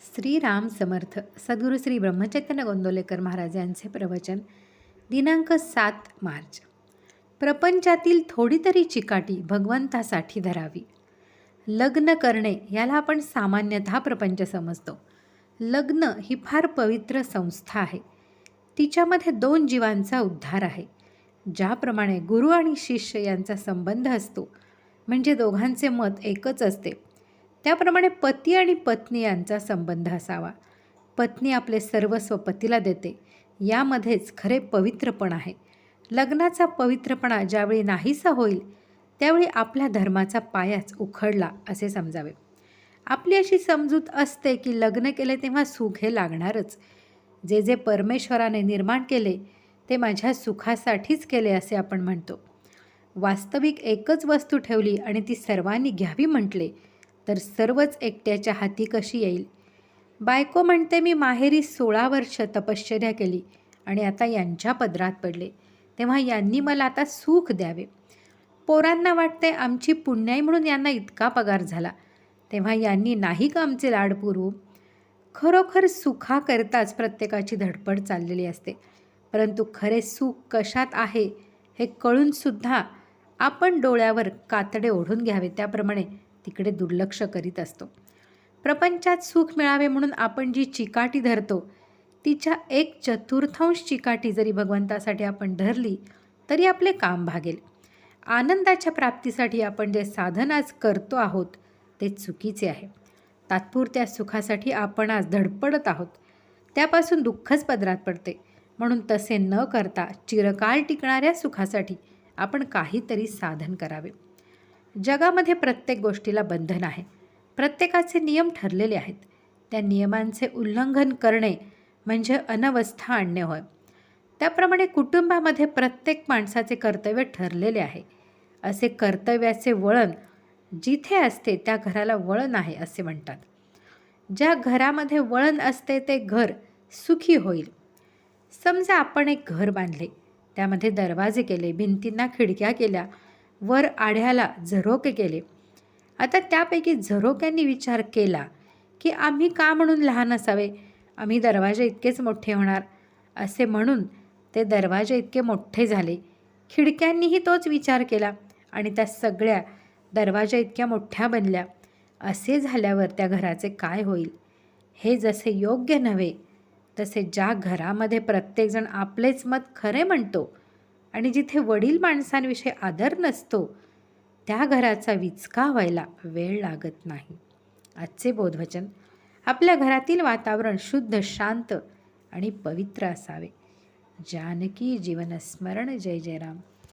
श्रीराम समर्थ सद्गुरू श्री ब्रह्मचैतन्य गोंदोलेकर महाराज यांचे प्रवचन दिनांक सात मार्च. प्रपंचातील थोडी तरी चिकाटी भगवंतासाठी धरावी. लग्न करणे याला आपण सामान्यतः प्रपंच समजतो. लग्न ही फार पवित्र संस्था आहे. तिच्यामध्ये दोन जीवांचा उद्धार आहे. ज्याप्रमाणे गुरु आणि शिष्य यांचा संबंध असतो म्हणजे दोघांचे मत एकच असते. त्याप्रमाणे पती आणि पत्नी यांचा संबंध असावा. पत्नी आपले सर्वस्व पतीला देते. यामध्येच खरे पवित्रपण आहे. लग्नाचा पवित्रपणा ज्यावेळी नाहीसा होईल त्यावेळी आपल्या धर्माचा पायाच उखडला असे समजावे. आपली अशी समजूत असते की लग्न केले तेव्हा सुख हे लागणारच. जे जे परमेश्वराने निर्माण केले ते माझ्या सुखासाठीच केले असे आपण म्हणतो. वास्तविक एकच वस्तू ठेवली आणि ती सर्वांनी घ्यावी म्हटले तर सर्वच एकट्याच्या हाती कशी येईल? बायको म्हणते मी माहेरी सोळा वर्ष तपश्चर्या केली आणि आता यांच्या पदरात पडले. तेव्हा यांनी मला आता सुख द्यावे. पोरांना वाटते आमची पुण्याई म्हणून यांना इतका पगार झाला. तेव्हा यांनी नाही का आमचे लाड पुरवू. खरोखर सुखाकरताच प्रत्येकाची धडपड चाललेली असते. परंतु खरे सुख कशात आहे हे कळूनसुद्धा आपण डोळ्यावर कातडे ओढून घ्यावे. त्याप्रमाणे तिकडे दुर्लक्ष करीत असतो. प्रपंचात सुख मिळावे म्हणून आपण जी चिकाटी धरतो तिच्या एक चतुर्थांश चिकाटी जरी भगवंतासाठी आपण धरली तरी आपले काम भागेल. आनंदाच्या प्राप्तीसाठी आपण जे साधन आज करतो आहोत ते चुकीचे आहे. तात्पुरत्या सुखासाठी आपण आज धडपडत आहोत. त्यापासून दुःखच पदरात पडते. म्हणून तसे न करता चिरकाळ टिकणाऱ्या सुखासाठी आपण काहीतरी साधन करावे. जगामध्ये प्रत्येक गोष्टीला बंधन आहे. प्रत्येकाचे नियम ठरलेले आहेत. त्या नियमांचे उल्लंघन करणे म्हणजे अनवस्था आणणे होय. त्याप्रमाणे कुटुंबामध्ये प्रत्येक माणसाचे कर्तव्य ठरलेले आहे. असे कर्तव्याचे वळण जिथे असते त्या घराला वळण आहे असे म्हणतात. ज्या घरामध्ये वळण असते ते घर सुखी होईल. समजा आपण एक घर बांधले त्यामध्ये दरवाजे केले भिंतींना खिडक्या केल्या वर आढ्याला झरोके केले. आता त्यापैकी झरोक्यांनी विचार केला की आम्ही का म्हणून लहान असावे? आम्ही दरवाजे इतकेच मोठे होणार? असे म्हणून ते दरवाजे इतके मोठे झाले. खिडक्यांनीही तोच विचार केला आणि त्या सगळ्या दरवाजा इतक्या मोठ्या बनल्या. असे झाल्यावर त्या घराचे काय होईल? हे जसे योग्य नव्हे तसे ज्या घरामध्ये प्रत्येकजण आपलेच मत खरे म्हणतो आणि जिथे वडील माणसांविषयी आदर नसतो त्या घराचा विचका व्हायला वेळ लागत नाही. आजचे बोधवचन आपल्या घरातील वातावरण शुद्ध शांत आणि पवित्र असावे. जानकी जीवनस्मरण जय जय राम